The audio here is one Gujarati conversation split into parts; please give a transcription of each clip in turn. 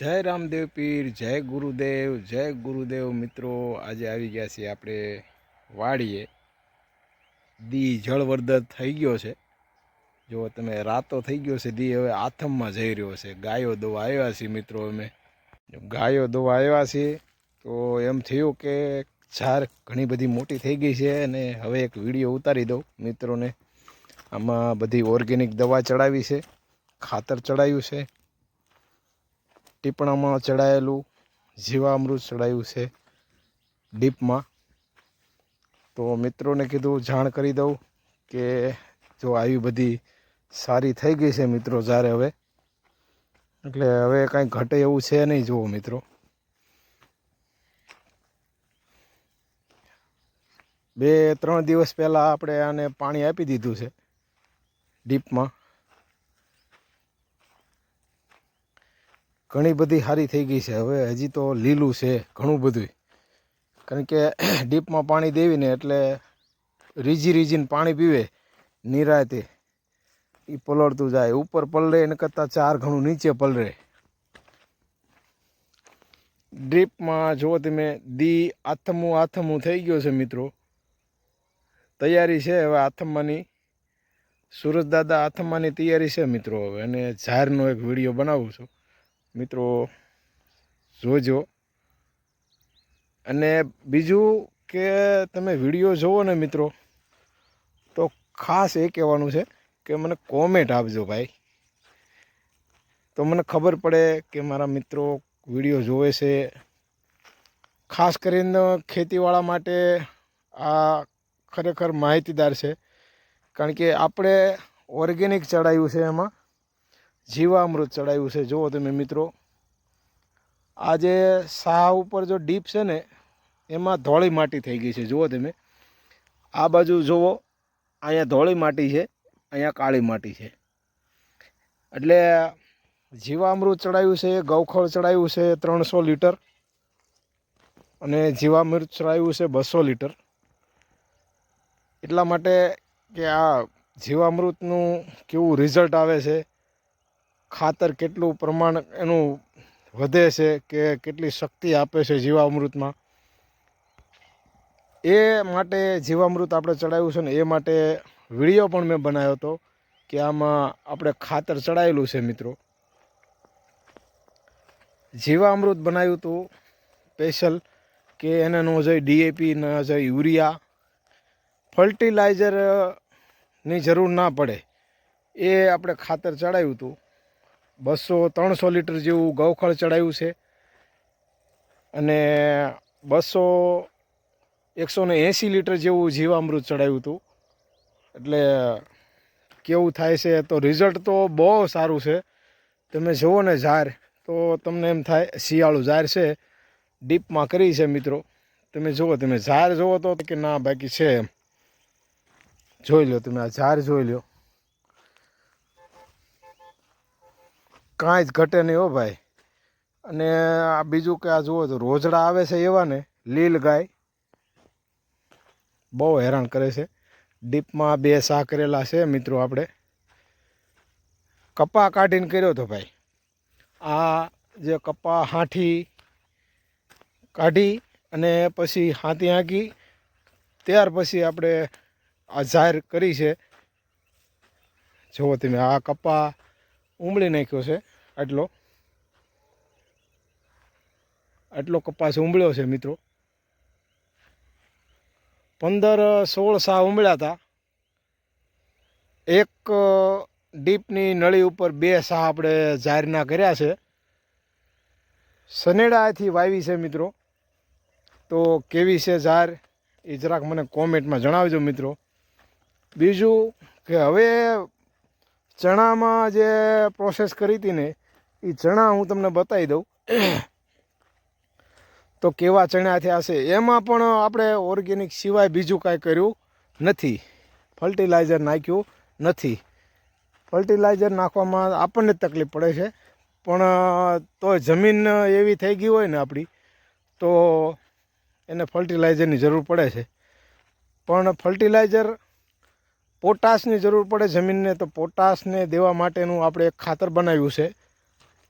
જય રામદેવ પીર, જય ગુરુદેવ જય ગુરુદેવ મિત્રો. આજે આવી ગયા છીએ આપણે વાડીએ. દી જળવર્ધન થઈ ગયો છે. જો તમે રાતો થઈ ગયો છે, દી હવે આથમમાં જઈ રહ્યો છે. ગાયો દોવા આવ્યા છીએ મિત્રો અમે. ગાયો દોવા આવ્યા છીએ, તો એમ થયું કે ઝાર ઘણી બધી મોટી થઈ ગઈ છે અને હવે એક વીડિયો ઉતારી દઉં મિત્રોને. આમાં બધી ઓર્ગેનિક દવા ચડાવી છે, ખાતર ચડાવ્યું છે ટીપણામાં ચડાયેલું જીવામૃત ચડાયું છે ડીપમાં. તો મિત્રોને કીધું, જાણ કરી દઉં કે જો આવી બધી સારી થઈ ગઈ છે મિત્રો જ્યારે હવે. એટલે હવે કાંઈ ઘટે એવું છે નહીં, જુઓ મિત્રો. બે, ત્રણ દિવસ પહેલાં આપણે આને પાણી આપી દીધું છે ડીપમાં. ઘણી બધી સારી થઈ ગઈ છે. હવે હજી તો લીલું છે ઘણું બધું કારણ કે ડીપમાં પાણી દેવીને એટલે રીજી રીજીને પાણી પીવે નિરાતે. એ પલળતું જાય. ઉપર પલળે એને કરતાં ચાર ઘણું નીચે પલળે. ડ્રીપમાં જુઓ તમે દી આથમું આથમું થઈ ગયો છે મિત્રો. તૈયારી છે હવે આથમવાની. સુરજ દાદા તૈયારી છે મિત્રો હવે. અને ઝારનો એક વીડિયો બનાવું છું. મિત્રો, જોજો. અને બીજું કે તમે વીડિયો જોવો ને મિત્રો, તો ખાસ એ કહેવાનું છે કે મને કોમેન્ટ આપજો ભાઈ. તો મને ખબર પડે કે મારા મિત્રો વીડિયો જોવે છે. ખાસ કરીને ખેતીવાળા માટે આ ખરેખર માહિતીદાર છે. કારણ કે આપણે ઓર્ગેનિક ચડાવ્યું છે એમાં. જીવામૃત ચડાવ્યું છે. જુઓ તમે મિત્રો, આ જે સાહ ઉપર જો ડીપ છે ને, એમાં ધોળી માટી થઈ ગઈ છે. જુઓ તમે, આ બાજુ જુઓ, અહીંયા ધોળી માટી છે, અહીંયા કાળી માટી છે. એટલે જીવામૃત ચડાવ્યું છે, ગૌખળ ચડાવ્યું છે ત્રણસો લીટર અને જીવામૃત ચડાવ્યું છે બસો લીટર. એટલા માટે કે આ જીવામૃતનું કેવું રિઝલ્ટ આવે છે ખાતર કેટલું પ્રમાણ એનું વધે છે કે કેટલી શક્તિ આપે છે જીવામૃતમાં? એ માટે જીવામૃત આપણે ચડાવ્યું છે ને, એ માટે વીડિયો પણ મેં બનાવ્યો હતો કે આમાં આપણે ખાતર ચડાવેલું છે મિત્રો. જીવામૃત બનાવ્યું હતું સ્પેશિયલ કે એને ન જોઈએ ડીએપી ન જોઈએ યુરિયા. ફર્ટિલાઇઝરની જરૂર ના પડે. એ આપણે ખાતર ચડાવ્યું હતું. બસો ત્રણસો લીટર જેવું ગૌખળ ચડાવ્યું છે. અને બસો એકસો ને એંસી લીટર જેવું જીવામૃત ચડાવ્યું હતું. એટલે કેવું થાય છે તો રિઝલ્ટ તો બહુ સારું છે. તમે જુઓ ને ઝાર, તો તમને એમ થાય, શિયાળું ઝાર છે. ડીપમાં કરી છે મિત્રો. તમે જુઓ, તમે ઝાર જુઓ તો કે ના, બાકી છે એમ. જોઈ લો તમે આ ઝાર જોઈ લો. કાંઈ જ ઘટે નહીં હો ભાઈ. અને આ બીજું કે આ જુઓ તો રોજડા આવે છે એવા ને લીલ ગાય. બહુ હેરાન કરે છે. ડીપમાં બે સા કરેલા છે મિત્રો આપણે. કપા કાઢીને કર્યો હતો ભાઈ. આ જે કપા હાંઠી કાઢી અને પછી હાથી હાંકી, ત્યાર પછી આપણે આ જાહેર કરી છે. જુઓ તમે આ કપા ઉમળી નાખ્યો છે આટલો. આટલો કપાસ ઉમળ્યો છે મિત્રો. પંદર સોળ સા ઉમળ્યા હતા એક ડીપની નળી ઉપર બે સા આપણે જાહેરના કર્યા છે. સનેડાથી વાવી છે મિત્રો. તો કેવી છે ઝાર એ જરાક મને કોમેન્ટમાં જણાવજો મિત્રો. બીજું કે હવે ચણામાં જે પ્રોસેસ કરી હતી ને એ ચણા હું તમને બતાવી દઉં. તો કેવા ચણા થયા છે? એમાં પણ આપણે ઓર્ગેનિક સિવાય બીજું કાંઈ કર્યું નથી. ફર્ટિલાઇઝર નાખ્યું નથી. ફર્ટિલાઇઝર નાખવામાં આપણને તકલીફ પડે છે. પણ તો જમીન એવી થઈ ગઈ હોય ને આપણી, તો એને ફર્ટિલાઇઝરની જરૂર પડે છે. પણ ફર્ટિલાઇઝર પોટાશની જરૂર પડે જમીનને, તો પોટાશને દેવા માટેનું આપણે એક ખાતર બનાવ્યું છે.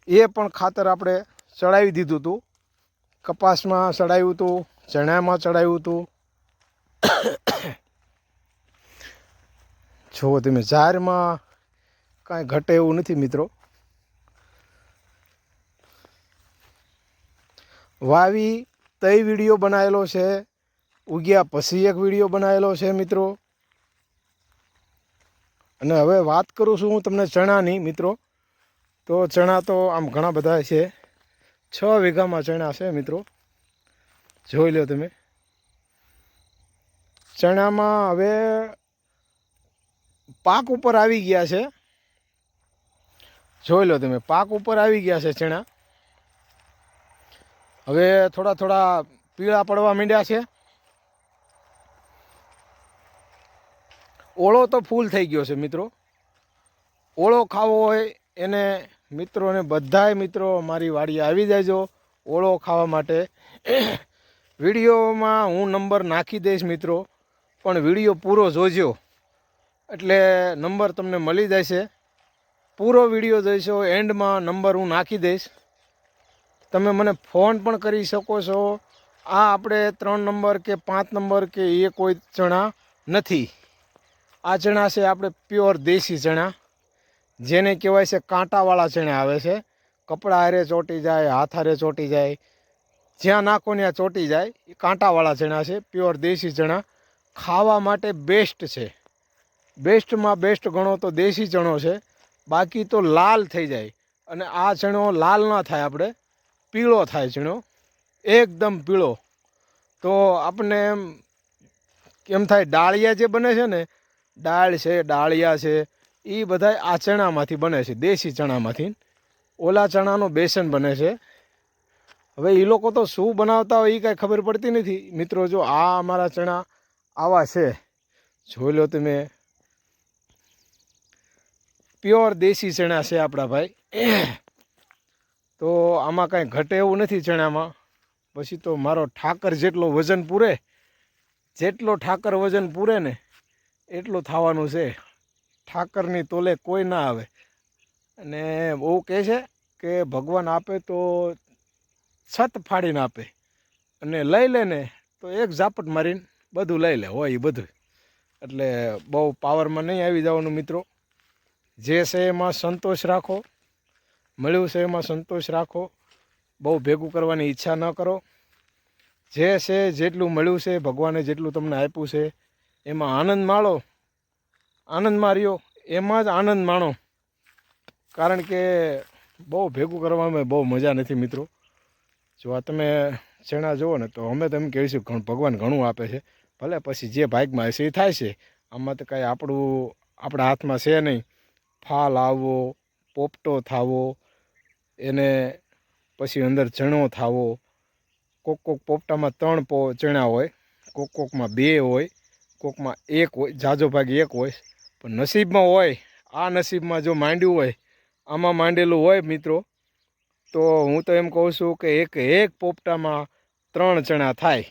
એ પણ ખાતર આપણે ચડાવી દીધું હતું. કપાસમાં ચડાવ્યું હતું, ચણામાં ચડાવ્યું હતું. જો તમે ઝારમાં કાંઈ ઘટે એવું નથી મિત્રો. વાવી તઈ વીડિયો બનાવેલો છે. ઉગ્યા પછી એક વીડિયો બનાવેલો છે મિત્રો. અને હવે વાત કરું છું હું તમને ચણાની, મિત્રો. તો ચણા તો આમ ઘણા બધા છે. છ વીઘામાં ચણા છે, મિત્રો. જોઈ લો તમે. ચણામાં હવે પાક ઉપર આવી ગયા છે. જોઈ લો તમે, પાક ઉપર આવી ગયા છે ચણા. હવે થોડા થોડા પીળા પડવા માંડ્યા છે. ઓળો તો ફૂલ થઈ ગયો છે, મિત્રો. ઓળો ખાવો હોય એને મિત્રોને બધાય મિત્રો મારી વાડીએ આવી જાયજો ઓળો ખાવા માટે. વિડીયોમાં હું નંબર નાખી દઈશ, મિત્રો. પણ વીડિયો પૂરો જોજો. એટલે નંબર તમને મળી જશે. પૂરો વીડિયો જોઈશો, એન્ડમાં નંબર હું નાખી દઈશ. તમે મને ફોન પણ કરી શકો છો. આ આપણે ત્રણ નંબર કે પાંચ નંબર કે એ કોઈ ચણા નથી. આ ચણા છે આપણે પ્યોર દેશી ચણા જેને કહેવાય છે કાંટાવાળા ચણા આવે છે. કપડાં હારે ચોંટી જાય, હાથ હારે ચોંટી જાય, જ્યાં નાખો ત્યાં ચોંટી જાય. એ કાંટાવાળા ચણા છે, પ્યોર દેશી ચણા ખાવા માટે બેસ્ટ છે. બેસ્ટમાં બેસ્ટ ગણો તો દેશી ચણો છે. બાકી તો લાલ થઈ જાય. અને આ ચણો લાલ ના થાય આપણે. પીળો થાય ચણો એકદમ પીળો. તો આપણને એમ કેમ થાય ડાળિયા જે બને છે ને દાળ છે, ડાળિયા છે એ બધા આ ચણામાંથી બને છે, દેશી ચણામાંથી. ઓલા ચણાનો બેસન બને છે. હવે એ લોકો તો શું બનાવતા હોય એ કાંઈ ખબર પડતી નથી. મિત્રો, જો આ અમારા ચણા આવા છે. જોઈ લો તમે. પ્યોર દેશી ચણા છે આપણા ભાઈ. તો આમાં કાંઈ ઘટે એવું નથી ચણામાં. પછી તો મારો ઠાકર જેટલો વજન પૂરે, જેટલો ઠાકર વજન પૂરે ને એટલું થવાનું છે. ઠાકરની તોલે કોઈ ના આવે. અને બહુ કહે છે કે ભગવાન આપે તો છત ફાડીને આપે. અને લઈ લે ને તો એક ઝાપટ મારીને બધું લઈ લે હોય એ બધું. એટલે બહુ પાવરમાં નહીં આવી જવાનું મિત્રો. જે છે એમાં સંતોષ રાખો. મળ્યું છે એમાં સંતોષ રાખો. બહુ ભેગું કરવાની ઈચ્છા ન કરો. જે છે જેટલું મળ્યું છે ભગવાને જેટલું તમને આપ્યું છે એમાં આનંદ માણો. આનંદ માર્યો એમાં જ આનંદ માણો. કારણ કે બહુ ભેગું કરવામાં બહુ મજા નથી મિત્રો. જો આ તમે ચણા જુઓ ને તો અમે તો કહીશું ઘણ ભગવાન ઘણું આપે છે. ભલે પછી જે ભાગમાં હશે એ થાય છે. આમાં તો કાંઈ આપણું, આપણા હાથમાં છે નહીં. ફાલ આવવો, પોપટો થાવો, એને પછી અંદર ચણો થાવો. કોક કોક પોપટામાં ત્રણ પો ચણા હોય, કોક કોકમાં બે હોય. કોકમાં એક હોય જાજો ભાગ એક હોય. પણ નસીબમાં હોય, આ નસીબમાં જો માંડ્યું હોય, આમાં માંડેલું હોય મિત્રો, તો હું તો એમ કહું છું કે એક એક પોપટામાં ત્રણ ચણા થાય.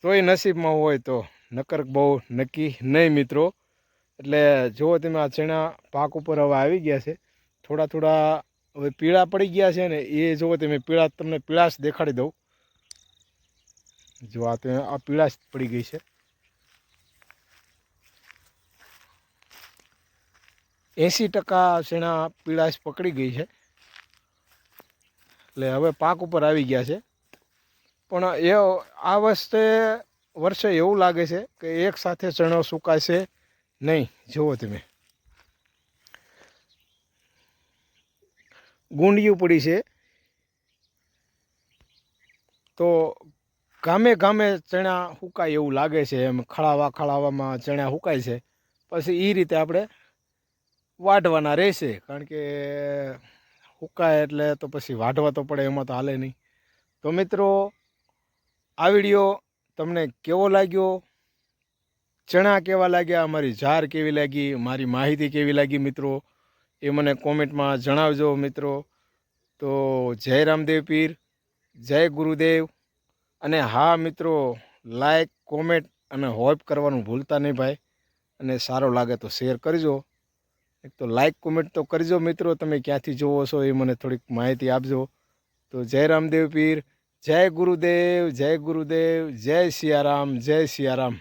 તો એ નસીબમાં હોય તો નકર બહુ નક્કી નહીં મિત્રો. એટલે જુઓ તમે આ ચણા પાક ઉપર હવે આવી ગયા છે. થોડા થોડા હવે પીળા પડી ગયા છે ને, એ જુઓ તમે પીળા, તમને પીળાશ દેખાડી દઉં. જો આ તમે આ પીળાશ પડી ગઈ છે. એંસી ટકા ચણા પીળાશ પકડી ગઈ છે. એટલે હવે પાક ઉપર આવી ગયા છે. પણ એ આ વર્ષે વર્ષે એવું લાગે છે કે એક સાથે ચણો સુકાશે નહીં. જુઓ તમે. ગુંડિયું પડી છે. તો ગામે ગામે ચણા સુકાય એવું લાગે છે. એમ ખળાવા ખળાવામાં ચણા સુકાય છે. પછી એ રીતે આપણે વાઢવાના રહેશે, કારણ કે હુકાય એટલે તો પછી વાઢવા તો પડે, એમાં તો હાલે નહીં. તો મિત્રો, આ વીડિયો તમને કેવો લાગ્યો? ચણા કેવા લાગ્યા? મારી ઝાર કેવી લાગી? મારી માહિતી કેવી લાગી મિત્રો? એ મને કોમેન્ટમાં જણાવજો મિત્રો. તો જય રામદેવ પીર, જય ગુરુદેવ. અને હા મિત્રો લાઈક કોમેન્ટ અને હોપ કરવાનું ભૂલતા નહીં ભાઈ. અને સારો લાગે તો શેર કરજો. એક તો લાઇક કોમેન્ટ તો કરજો મિત્રો. તમે ક્યાંથી જોવો છો એ મને થોડીક માહિતી આપજો. તો જય રામદેવ પીર, જય ગુરુદેવ જય ગુરુદેવ, જય સિયારામ જય સિયારામ.